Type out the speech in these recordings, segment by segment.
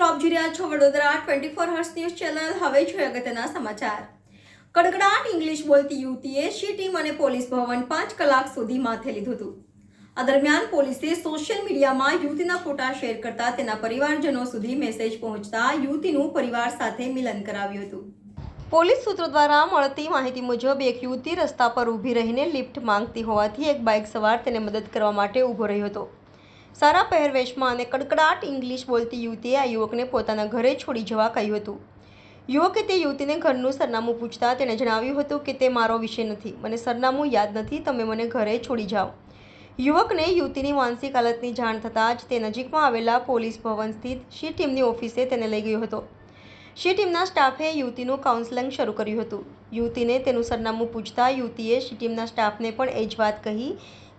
Twenty four hours news channel, હવે જોઈએ અગત્યના સમાચાર. કડકડાટ ઇંગ્લિશ બોલતી યુવતીએ શી ટીમ અને પોલીસ ભવન પાંચ કલાક સુધી માથે લીધું હતું. આ દરમિયાન પોલીસે સોશિયલ મીડિયામાં યુવતીના ફોટા શેર કરતા તેના પરિવારજનો સુધી મેસેજ પહોંચતા યુવતીનું પરિવાર સાથે મિલન કરાવ્યું હતું. પોલીસ સૂત્રો દ્વારા મળતી માહિતી મુજબ, એક યુવતી રસ્તા પર ઊભી રહીને લિફ્ટ માંગતી હોવાથી એક બાઇક સવાર તેને મદદ કરવા માટે ઊભો રહ્યો હતો. સારા પહેરવેશમાં અને કડકડાટ ઇંગ્લિશ બોલતી યુવતીએ આ યુવકને પોતાના ઘરે છોડી જવા કહ્યું હતું. યુવકે તે યુવતીને ઘરનું સરનામું પૂછતા તેણે જણાવ્યું હતું કે તે મારો વિષય નથી. મને સરનામું યાદ નથી, તમે મને ઘરે છોડી જાઓ. યુવકને યુવતીની માનસિક હાલતની જાણ થતાં જ તે નજીકમાં આવેલા પોલીસ ભવન સ્થિત શી ટીમની ઓફિસે તેને લઈ ગયો હતો. શી ટીમના સ્ટાફે યુવતીનું કાઉન્સેલિંગ શરૂ કર્યું હતું. યુવતીને તેનું સરનામું પૂછતા યુવતીએ શી ટીમના સ્ટાફને પણ એ જ વાત કહી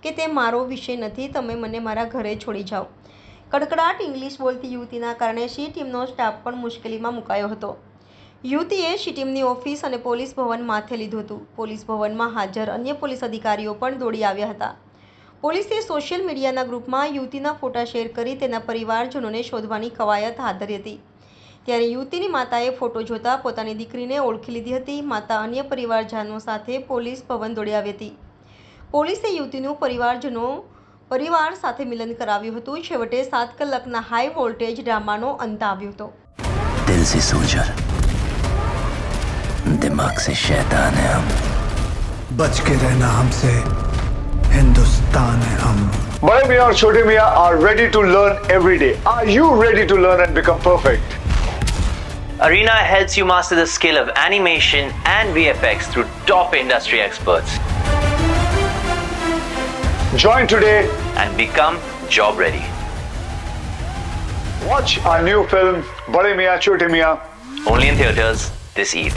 કે તે મારો વિષય નથી, તમે મને મારા ઘરે છોડી જાઓ. કડકડાટ ઇંગ્લિશ બોલતી યુવતીના કારણે સી ટીમનો સ્ટાફ પણ મુશ્કેલીમાં મુકાયો હતો. યુવતીએ સી ટીમની ઓફિસ અને પોલીસ ભવન માથે લીધું હતું. પોલીસ ભવનમાં હાજર અન્ય પોલીસ અધિકારીઓ પણ દોડી આવ્યા હતા. પોલીસે સોશિયલ મીડિયાના ગ્રુપમાં યુવતીના ફોટા શેર કરી તેના પરિવારજનોને શોધવાની કવાયત હાથ ધરી હતી. ત્યારે યુવતીની માતાએ ફોટો જોતા પોતાની દીકરીને ઓળખી લીધી હતી. માતા અન્ય પરિવારજનો સાથે પોલીસ ભવન દોડી આવી હતી. પોલીસે યુવતીનું પરિવારજનો પરિવાર સાથે મિલન કરાવ્યું હતું છેવટે સાત કલાકના હાઈ વોલ્ટેજ ડ્રામાનો અંત આવ્યો હતો दिल से सोचा दिमाग से शैतान है हम बच के रहना हमसे हिंदुस्तान है हम Bade Mian और Chote Mian are ready to learn every day. Are you ready to learn and become perfect? Arena helps you master the skill of animation and VFX through top industry experts Join today. and become job ready. Watch our new film Bade Mian Chote Mian Only in theaters this Eid.